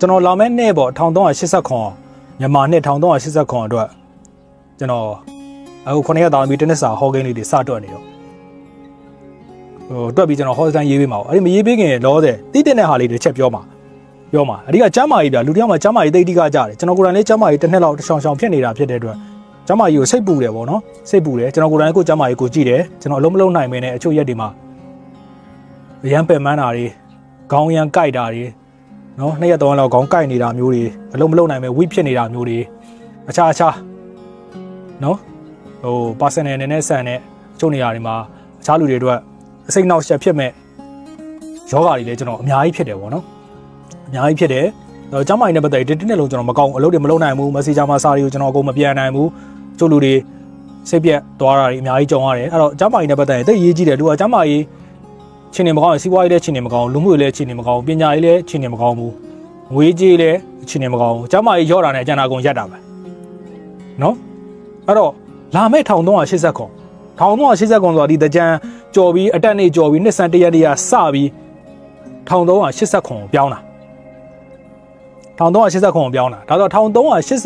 ကျွန်တော်လာမဲ့နေ့ပေါ့1389မြန်မာနှစ်1389အတွက်ကျွန်တော်အခု9ရက်သားမီတင်းနစ်စာဟောကိန်းလေးတွေစတွက်နေတော့ဟိုတွက်ပြီးကျွန်တော်ဟောစတန်ရေးပေးမှာပေါ့အဲ့ဒီမရေးပေးခင်လောတဲ့တိတဲ့တဲ့ဟာလေးတွေချက်ပြောမှာပြောမှာအဓိကကျမ်းမာရေးပြလူတယောက်မှာကျမ်းမာရေးတိတ်တိကကြတယ်ကျွန်တော်ကိုယ်တိုင်လည်းကျမ်းမာရေးတစ်နှစ်လောက်တစ်ချောင်ချောင်ဖြစ်နေတာဖြစ်တဲ့အတွက်ကျမ်းမာရေးကိုစိတ်ပူတယ်ပေါ့နော်စိတ်ပူတယ်ကျွန်တော်ကိုယ်တိုင်ကိုကျမ်းမာရေးကိုကြည့်တယ်ကျွန်တော်အလုံးမလုံးနိုင်မင်းနဲ့အချို့ရက်တွေမှာအရန်ပယ်မန်းတာတွေခေါင်းရန်ကြိုက်တာတွေ နော်နှစ်ရက်သုံးရက်လောက်ခေါင်းကြိုက်နေတာမျိုးတွေအလုံးမလုံးနိုင်မဲ့ဝိဖြစ်နေတာမျိုးတွေအခြားအခြားနော်ဟို personal နဲ့နဲ့ဆန်နဲ့အချို့နေရာတွေမှာအခြားလူတွေအတွက်အစိတ်နောက်ဆက်ဖြစ်မဲ့ယောဂါတွေလည်းကျွန်တော်အများကြီးဖြစ်တယ်ပေါ့နော်အများကြီးဖြစ်တယ်တော့ကျမ်းမာရေးနဲ့ပတ်သက်ပြီးတင်းတင်းနဲ့လုံးကျွန်တော်မကောင်းအလုပ်တွေမလုပ်နိုင်ဘူး messenger မှာစာတွေကိုကျွန်တော်အကုန်မပြန်နိုင်ဘူးကျို့လူတွေစိတ်ပြက်သွားတာတွေအများကြီးကြုံရတယ်အဲ့တော့ကျမ်းမာရေးနဲ့ပတ်သက်ရင်တိတ်ရေးကြည့်တယ်လူကကျမ်းမာရေး ချင်းနေမကောင်းစီးပွားရေးလည်းချင်းနေမကောင်းလူမှုရေးလည်းချင်းနေမကောင်းပညာရေးလည်းချင်းနေမကောင်းဘူးငွေကြေးလည်းချင်းနေမကောင်းဘူးကျမ်းမာရေးရော့တာနဲ့အကျန်တာကုန်ရက်တာပဲနော်အဲ့တော့လာမဲ့1380ခွန်1380ခွန်ဆိုတာဒီတကြံကြော်ပြီးအတက်နေကြော်ပြီးနှစ်ဆန်တရက်တရက်စပြီး1380ခွန်ကိုပြောင်းတာ1380ခွန်ကိုပြောင်းတာဒါဆို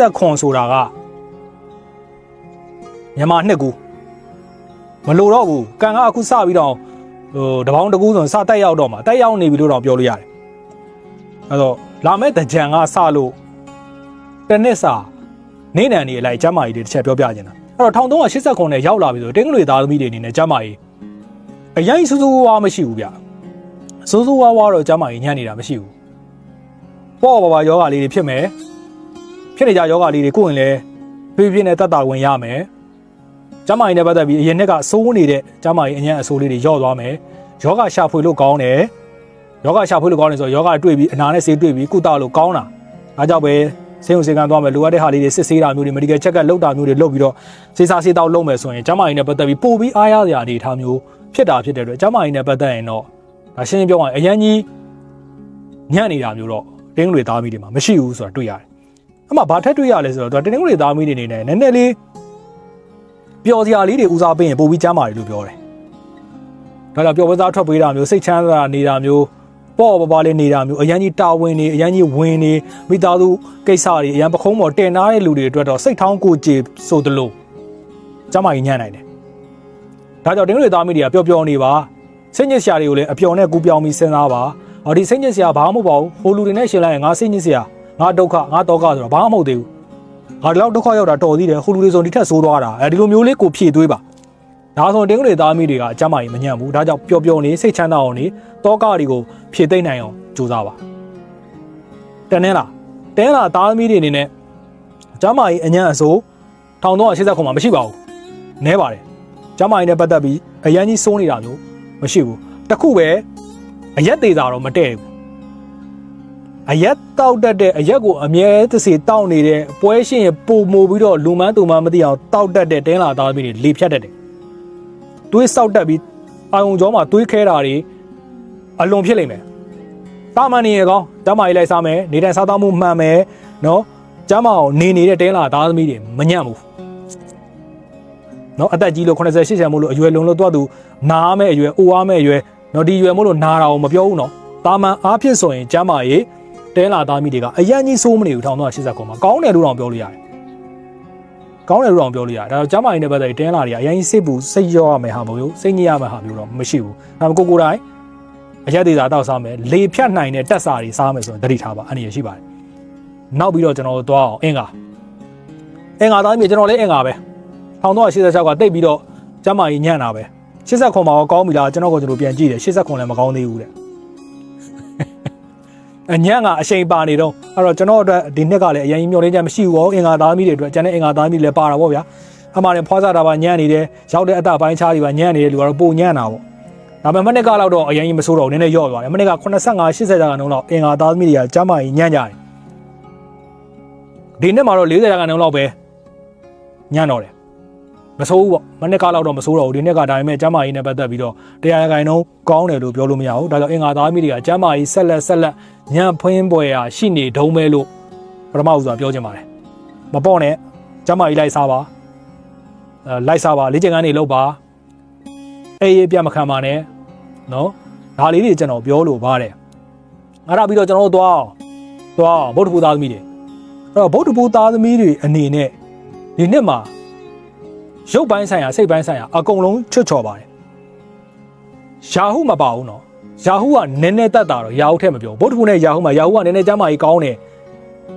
1380ခွန်ဆိုတာကမြန်မာနှစ်ကူမလိုတော့ဘူးကန်ကအခုစပြီးတော့ ဟိုတပေါင်းတကူဆိုစတက်ရောက်တော့မှာတက်ရောက်နေပြီလို့တော့ပြောလို့ရတယ်အဲ့တော့လာမဲ့တကြံကစလို့တစ်နှစ်စာနေနံနေအလိုက်ကျမ်းမာရေးတွေတစ်ချက်ပြောပြချင်တာအဲ့တော့1380ခွန်နဲ့ရောက်လာပြီဆိုတင်းကလေးသားသမီးတွေအနေနဲ့ကျမ်းမာရေးအရင်စူးစူးဝါးမရှိဘူးဗျစူးစူးဝါးဝါတော့ကျမ်းမာရေးညံ့နေတာမရှိဘူးပေါ့ပါပါယောဂလေးတွေဖြစ်မယ်ဖြစ်နေကြယောဂလေးတွေကိုယ်ရင်လဲပြပြနဲ့တတ်တာဝင်ရမယ် ကျမ်းမာရေးနဲ့ပတ်သက်ပြီးအရင်နှစ်ကစိုးနေတဲ့ကျမ်းမာရေးအញ្ញံအဆိုးလေးတွေယော့သွားမယ်ယောဂရှာဖွေလို့ကောင်းတယ်ယောဂရှာဖွေလို့ကောင်းတယ်ဆိုတော့ယောဂတွေ့ပြီးအနာနဲ့ဆေးတွေ့ပြီးကုသလို့ကောင်းတာဒါကြောင့်ပဲဆေးရုံဆေးကန်းသွားမယ်လိုအပ်တဲ့ဟာလေးတွေစစ်ဆေးတာမျိုးတွေ medical check up လုပ်တာမျိုးတွေလုပ်ပြီးတော့စေးစားစေးတောက်လုပ်မယ်ဆိုရင်ကျန်းမာရေးနဲ့ပတ်သက်ပြီးပို့ပြီးအားရစရာအနေအထားမျိုးဖြစ်တာဖြစ်တဲ့အတွက်ကျန်းမာရေးနဲ့ပတ်သက်ရင်တော့ဒါရှင်းရှင်းပြောရရင်အရန်ကြီးညံ့နေတာမျိုးတော့တင်းတွေသားမိတွေမှာမရှိဘူးဆိုတာတွေ့ရတယ်။အမှဘာထက်တွေ့ရလဲဆိုတော့တင်းတွေသားမိတွေနေနဲ့နည်းနည်းလေး ပျော်စရာလေးတွေဦးစားပေးရင်ပို့ပြီးကျန်းမာတယ်လို့ပြောတယ်။ဒါကြောင့်ပျော်ပစားထွက်ပေးတာမျိုးစိတ်ချမ်းသာနေတာမျိုးပေါ့ပပလေးနေတာမျိုးအရန်ကြီးတာဝန်နေအရန်ကြီးဝင်နေမိသားစုကိစ္စတွေအရန်ပခုံးပေါ်တင်ထားတဲ့လူတွေအတွက်တော့စိတ်ထောင်းကိုကြေဆိုသလိုကျမကြီးညံ့နိုင်တယ်။ဒါကြောင့်တင်းတွေသားမိတွေကပျော်ပျော်နေပါစိတ်ညစ်စရာတွေကိုလည်းအပျော်နဲ့ကူပြောင်းပြီးစဉ်းစားပါ။အော်ဒီစိတ်ညစ်စရာဘာမှမဟုတ်ပါဘူး။ဟိုလူတွေနဲ့ရှင်လိုက်ရင်ငါစိတ်ညစ်စရာငါဒုက္ခငါတောကဆိုတော့ဘာမှမဟုတ်သေးဘူး။ ငါဒီလောက်ဒုက္ခရောက်တာတော်သေးတယ်။ဟိုလူတွေဆိုဒီထက်ဆိုးသွားတာ။အဲဒီလိုမျိုးလေးကိုဖြည့်သွေးပါ။ဒါဆိုတင်းတွေသားမိတွေကအကျမကြီးမညံ့ဘူး။ဒါကြောင့်ပျော်ပျော်နေစိတ်ချမ်းသာအောင်နေတောကတွေကိုဖြည့်သိမ့်နိုင်အောင်ကြိုးစားပါတန်နေလားတဲလာသားသမီးတွေအနေနဲ့ကျမကြီးအញ្ញံအစိုး1380ခုမှမရှိပါဘူးနဲပါတယ်ကျမကြီးနဲ့ပတ်သက်ပြီးအရန်ကြီးစိုးနေတာမျိုးမရှိဘူးတခုပဲအရက်သေးတာတော့မတည့်ဘူး အရက်တောက်တတ်တဲ့အရက်ကိုအမြဲတစေတောက်နေတဲ့ပွဲရှင်ရပုံမိုပြီးတော့လူမန်းသူမန်းမသိအောင်တောက်တတ်တဲ့တင်းလာသားသမီးတွေလေဖြတ်တတ်တယ်တွေးဆောက်တတ်ပြီးအာယုံကြောမှာတွေးခဲတာတွေအလွန်ဖြစ်လိမ့်မယ်တာမန်နေရကောင်းတမကြီးလိုက်စားမယ်နေတိုင်းစားသားမှုမှန်မယ်နော်ကျမ်းမအောင်နေနေတဲ့တင်းလာသားသမီးတွေမညံ့ဘူးနော်အသက်ကြီးလို့80 80မို့လို့အရွယ်လုံလို့တော့သူနားမဲ့အရွယ်အိုအားမဲ့အရွယ်နော်ဒီအရွယ်မို့လို့နာတာကိုမပြောဘူးနော်တာမန်အားဖြစ်ဆိုရင်ကျမ်းမရေး တင်းလာသားသမီးတွေကအရန်ကြီးစိုးမနေဘူး1380ခုမှာကောင်းတယ်လို့တော့ပြောလို့ရတယ်ကောင်းတယ်လို့တော့ပြောလို့ရတယ်ဒါတော့ကျမ်းမာရေးနဲ့ပတ်သက်ပြီးတင်းလာတွေကအရင်စိတ်ပူစိတ်ရောရမယ်ဟာမဟုတ်ဘူးစိတ်ညစ်ရမယ်ဟာမျိုးတော့မရှိဘူးဒါပေမဲ့ကိုကိုတိုင်းအရက်သေးတာတောက်စားမယ်လေဖြတ်နိုင်တဲ့တက်စာတွေစားမယ်ဆိုရင်တတိထားပါအနေရရှိပါတယ်နောက်ပြီးတော့ကျွန်တော်တို့သွားအောင်အင်္ဂါအင်္ဂါသားမြေကျွန်တော်လည်းအင်္ဂါပဲ1386ကတိတ်ပြီးတော့ကျမကြီးညံ့တာပဲ80ခွန်မှာကောင်းပြီလားကျွန်တော်ကကျွန်တော်ပြန်ကြည့်တယ်80ခွန်လည်းမကောင်းသေးဘူးတဲ့ အညံ့ကအချိန်ပါနေတော့အဲ့တော့ကျွန်တော်အတွက်ဒီနှစ်ကလည်းအရင်မျောလင်းချက်မရှိဘူးပေါ့အင်္ဂါသားမီးတွေအတွက်ကျန်တဲ့အင်္ဂါသားမီးလည်းပါတာပေါ့ဗျာအမှားနဲ့ဖွားစားတာပါညံ့နေတယ်ရောက်တဲ့အတပိုင်းချားတွေပါညံ့နေတယ်လူကတော့ပုံညံ့တာပေါ့ဒါပေမဲ့မနစ်ကတော့တော့အရင်ကြီးမဆိုးတော့နည်းနည်းယော့သွားတယ်မနစ်က85 80ရာခိုင်နှုန်းလောက်အင်္ဂါသားသမီးတွေကကျမ်းမာရေးညံ့ကြတယ်ဒီနှစ်မှာတော့40ရာခိုင်နှုန်းလောက်ပဲညံ့တော့တယ် မဆိုးဘူးပေါ့မနစ်ကတော့တော့မဆိုးတော့ဘူးဒီနှစ်ကဒါပေမဲ့ကျမ်းမာရေးနဲ့ပတ်သက်ပြီးတော့တရားရာခိုင်နှုန်းကောင်းတယ်လို့ပြောလို့မရဘူးဒါကြောင့်အင်္ဂါသားသမီးတွေကကျမ်းမာရေးဆက်လက်ဆက်လက်ညံ့ဖွင်းပွဲရာရှိနေတုံးပဲလို့ပထမဦးစွာပြောချင်ပါတယ်မပေါ့နဲ့ကျမ်းမာရေးလိုက်စားပါအဲလိုက်စားပါလေ့ကျင့်ခန်းတွေလုပ်ပါအေးအေးပြမခံပါနဲ့နော်ဒါလေးတွေကျွန်တော်ပြောလို့ပါတယ်အဲ့ဒါပြီးတော့ကျွန်တော်တို့သွားအောင်သွားအောင်ဗုဒ္ဓဘုသားသမီးတွေအဲ့တော့ဗုဒ္ဓဘုသားသမီးတွေအနေနဲ့ဒီနှစ်မှာ ရုပ်ပိုင်းဆိုင်ရာစိတ်ပိုင်းဆိုင်ရာအကုန်လုံးချွတ်ချော်ပါတယ်ယာဟုမပါဘူးနော်ယာဟုကနည်းနည်းတတ်တာတော့ယာဟုထဲမပြောဗုဒ္ဓဘုနဲ့ယာဟုမှာယာဟုကနည်းနည်းကျမ်းမာကြီးကောင်းတယ်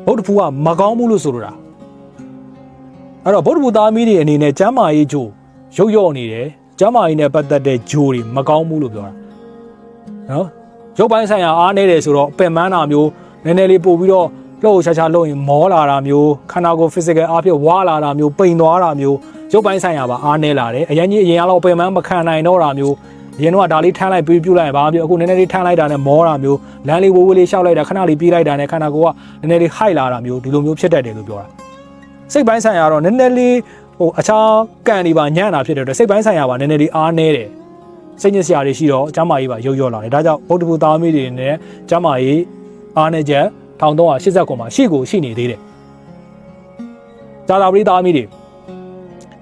ဗုဒ္ဓဘုကမကောင်းဘူးလို့ဆိုလိုတာအဲ့တော့ဗုဒ္ဓဘုသားသမီးတွေအနေနဲ့ကျမ်းမာရေးဂျိုရုပ်ရော့နေတယ်ကျမ်းမာရေးနဲ့ပတ်သက်တဲ့ဂျိုတွေမကောင်းဘူးလို့ပြောတာနော်ရုပ်ပိုင်းဆိုင်ရာအားနေတယ်ဆိုတော့ပင်ပန်းတာမျိုးနည်းနည်းလေးပို့ပြီးတော့လှုပ်ရှားရှားလုပ်ရင်မောလာတာမျိုးခန္ဓာကိုယ် physical အားဖြင့်ဝါလာတာမျိုးပိန်သွားတာမျိုး ရုပ်ပိုင်းဆိုင်ရာပါအားနေလာတယ်အရင်ကြီးအရင်ကတော့ပင်ပန်းမခံနိုင်တော့တာမျိုးအရင်တော့ဒါလေးထမ်းလိုက်ပြီးပြုတ်လိုက်ရင်ဘာမျိုးအခုနည်းနည်းလေးထမ်းလိုက်တာနဲ့မောတာမျိုးလမ်းလေးဝိုးဝိုးလေးရှောက်လိုက်တာခဏလေးပြေးလိုက်တာနဲ့ခန္ဓာကိုယ်ကနည်းနည်းလေးဟိုက်လာတာမျိုးဒီလိုမျိုးဖြစ်တတ်တယ်လို့ပြောတာစိတ်ပိုင်းဆိုင်ရာတော့နည်းနည်းလေးဟိုအခြားကန်တွေပါညံ့တာဖြစ်တဲ့အတွက်စိတ်ပိုင်းဆိုင်ရာပါနည်းနည်းလေးအားနေတယ်စိတ်ညစ်စရာတွေရှိတော့ကျမ်းမာရေးပါရုပ်ရော့လာတယ်ဒါကြောင့်ဗုဒ္ဓဘုသားမီးတွေနဲ့ကျမ်းမာရေးအားနေချက်1389မှာရှိကိုရှိနေသေးတယ်ဂျာတာပရိသားမီးတွေ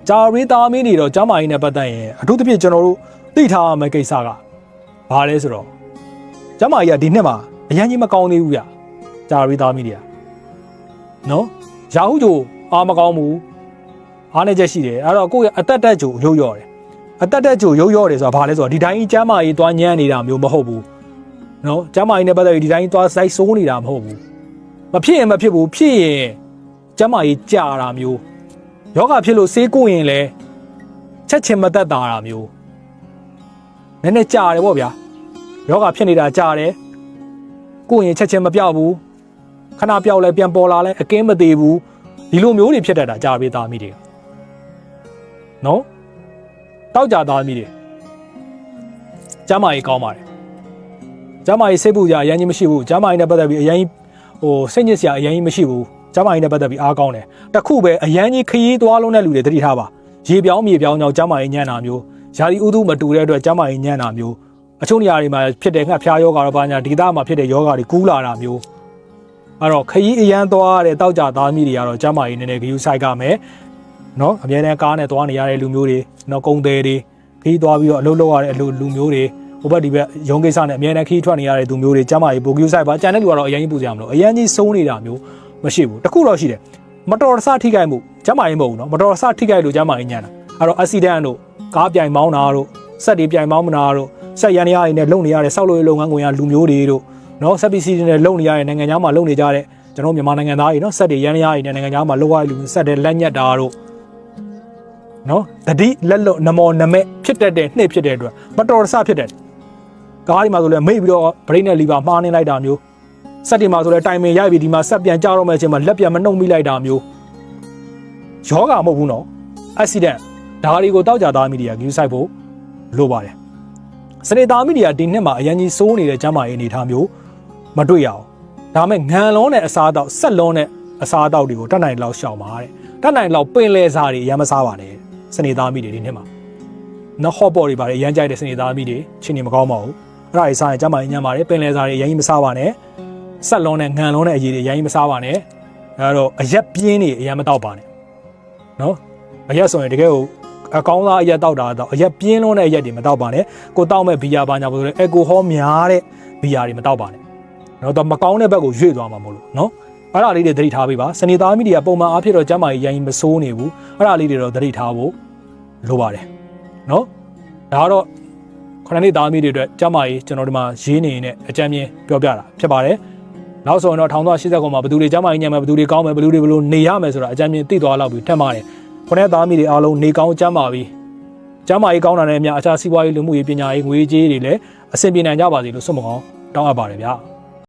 ဂျာပရိသားမီးတွေတော့ကျမ်းမာရေးနဲ့ပတ်သက်ရင်အထူးသဖြင့်ကျွန်တော်တို့သိထားရမယ့်ကိစ္စကဘာလဲဆိုတော့ကျမ်းမာရေးကဒီနှစ်မှာအရင်ကြီးမကောင်းသေးဘူးဗျဂျာပရိသားမီးတွေကနော်ရာဟုဂျိုအားမကောင်းဘူးအားနေချက်ရှိတယ်အဲ့တော့ကိုယ့်ရဲ့အသက်တက်ဂျိုရုပ်ရော့တယ်အသက်တက်ဂျိုရုပ်ရော့တယ်ဆိုတာဘာလဲဆိုတော့ဒီတိုင်းကြီးကျမ်းမာရေးသွားညံ့နေတာမျိုးမဟုတ်ဘူးနော်ကျမ်းမာရေးနဲ့ပတ်သက်ပြီးဒီတိုင်းသွားစိုက်ဆိုးနေတာမဟုတ်ဘူးမဖြစ်ရင်မဖြစ်ဘူးဖြစ်ရင်ကျမ်းမာရေးကြာတာမျိုး ယောဂဖြစ်လို့ဆေးကိုရင်လဲချက်ချင်းမသက်တာတာမျိုးနည်းနည်းကြာတယ်ပေါ့ဗျာယောဂဖြစ်နေတာကြာတယ်ကိုရင်ချက်ချင်းမပြောက်ဘူးခဏပြောက်လဲပြန်ပေါ်လာလဲအကင်းမသေးဘူးဒီလိုမျိုးတွေဖြစ်တတ်တာကြာပေးသားမိတွေကနော်တောက်ကြသားမိတွေကျမ်းမာရေးကောင်းပါတယ်ကျမ်းမာရေးစိတ်ပူကြအရင်ကြီးမရှိဘူးကျမ်းမာရေးနဲ့ပတ်သက်ပြီးအရင်ကြီးဟိုစိတ်ညစ်စရာအရင်ကြီးမရှိဘူး ကျမ်းမာရေးနဲ့ပတ်သက်ပြီးအားကောင်းတယ်တခုပဲအရင်ကြီးခရီးသွားလုံးတဲ့လူတွေတတိထားပါရေပြောင်းမြေပြောင်းကြောင့်ကျမ်းမာရေးညံ့တာမျိုးယာဒီဥဒုမတူတဲ့အတွက်ကျမ်းမာရေးညံ့တာမျိုးအချို့နေရာတွေမှာဖြစ်တဲ့ငှက်ဖျားယောဂါတော့ဘာညာဒေသမှာဖြစ်တဲ့ယောဂါတွေကူးလာတာမျိုးအဲ့တော့ခရီးအရန်သွားတဲ့တောက်ကြသားမိတွေကတော့ကျမ်းမာရေးနည်းနည်းဂယူဆိုင်ကမယ်နော်အများနဲ့ကားနဲ့သွားနေရတဲ့လူမျိုးတွေနော်ကုန်းသေးတွေခရီးသွားပြီးတော့အလုပ်လုပ်ရတဲ့အလုပ်လူမျိုးတွေဟိုဘက်ဒီဘက်ရုံးကိစ္စနဲ့အများနဲ့ခရီးထွက်နေရတဲ့သူမျိုးတွေကျမ်းမာရေးပိုဂယူဆိုင်ပါကြံတဲ့လူကတော့အရင်ကြီးပူစရာမလိုအရင်ကြီးစိုးနေတာမျိုး မရှိဘူးတခုတော့ရှိတယ်မတော်တဆထိခိုက်မှုကျမ်းမာရေးမဟုတ်ဘူးနော်မတော်တဆထိခိုက်လို့ကျမ်းမာရေးညံ့တာအဲ့တော့ accident တို့ကားပြိုင်မောင်းတာတို့စက်တွေပြိုင်မောင်းမနာတို့စက်ရန်ရည်နဲ့လုံနေရတဲ့စောက်လို့လုပ်ငန်းခွင်ကလူမျိုးတွေတို့နော်ဆက်ပီစီတွေနဲ့လုံနေရတဲ့နိုင်ငံသားမှာလုံနေကြတဲ့ကျွန်တော်မြန်မာနိုင်ငံသားတွေနော်ဆက်တွေရန်ရည်နဲ့နိုင်ငံသားမှာလောက်ရလူဆက်တဲ့လက်ညက်တာတို့နော်တတိလက်လွတ်နမောနမဲဖြစ်တတ်တဲ့နှစ်ဖြစ်တဲ့အတွက်မတော်တဆဖြစ်တဲ့ကားဒီမှာဆိုလဲမိတ်ပြီးတော့ဗရိတ်နဲ့လီဗာမှားနေလိုက်တာမျိုး ဆက်ဒီမှာဆိုလဲတိုင်ပင်ရိုက်ပြီးဒီမှာဆက်ပြန်ကြောက်တော့မဲ့အချိန်မှာလက်ပြန်မနှုတ်မိလိုက်တာမျိုးယောဂမဟုတ်ဘူးနော် accident ဒါတွေကိုတောက်ကြသားမိတွေကယူဆိုင်ဖို့လိုပါတယ်စနေသားမိတွေကဒီနှစ်မှာအရင်ကြီးစိုးနေတဲ့ကျမ်းမာရေးအနေအထားမျိုးမတွေ့ရအောင်ဒါမဲ့ငံလုံးနဲ့အစားအသောက်ဆက်လုံးနဲ့အစားအသောက်တွေကိုတတ်နိုင်လောက်ရှောင်ပါတဲ့တတ်နိုင်လောက်ပင်လဲစားတွေအရင်မစားပါနဲ့စနေသားမိတွေဒီနှစ်မှာနော်ဟော့ပေါ်တွေပါတယ်အရင်ကြိုက်တဲ့စနေသားမိတွေချင်းနေမကောင်းပါဘူးအဲ့ဒါတွေစားရင်ကျမ်းမာရေးညံ့ပါတယ်ပင်လဲစားတွေအရင်ကြီးမစားပါနဲ့ ဆက်လုံးနဲ့ငံလုံးနဲ့အရေးတွေအရင်ကြီးမစားပါနဲ့အဲ့တော့အရက်ပြင်းတွေအရင်မတော့ပါနဲ့နော်အရက်ဆိုရင်တကယ်ကိုအကောင်းသားအရက်တောက်တာတော့အရက်ပြင်းလုံးတဲ့အရက်တွေမတောက်ပါနဲ့ကိုတောက်မဲ့ဘီယာပါညာလို့ဆိုရင်အက်ကိုဟောများတဲ့ဘီယာတွေမတောက်ပါနဲ့နော်တော့မကောင်းတဲ့ဘက်ကိုရွေ့သွားမှာမဟုတ်လို့နော်အဲ့ဒါလေးတွေသတိထားပေးပါစနေသားမိတွေကပုံမှန်အားဖြင့်တော့ကျမ်းမာရေးရိုင်းမစိုးနေဘူးအဲ့ဒါလေးတွေတော့သတိထားဖို့လိုပါတယ်နော်ဒါကတော့ခဏနေသားမိတွေအတွက်ကျမ်းမာရေးကျွန်တော်ဒီမှာရေးနေနေအကြမ်းမြင်ပြောပြတာဖြစ်ပါတယ် နောက်ဆိုရင်တော့1380ခုမှာဘယ်သူတွေကျမ်းမာရေးညံ့မယ်ဘယ်သူတွေကောင်းမယ်ဘယ်သူတွေဘယ်လိုနေရမယ်ဆိုတာအကြမ်းမြင်သိသွားလောက်ပြီးထက်ပါတယ်ခုနှစ်သားမိတွေအားလုံးနေကောင်းကျမ်းမာပြီးကျမ်းမာရေးကောင်းတာနဲ့အများအခြားစီးပွားရေးလူမှုရေးပညာရေးငွေကြေးတွေလည်းအဆင်ပြေနိုင်ကြပါစေလို့ဆုမကောင်းတောင်းအပ်ပါတယ်ဗျာ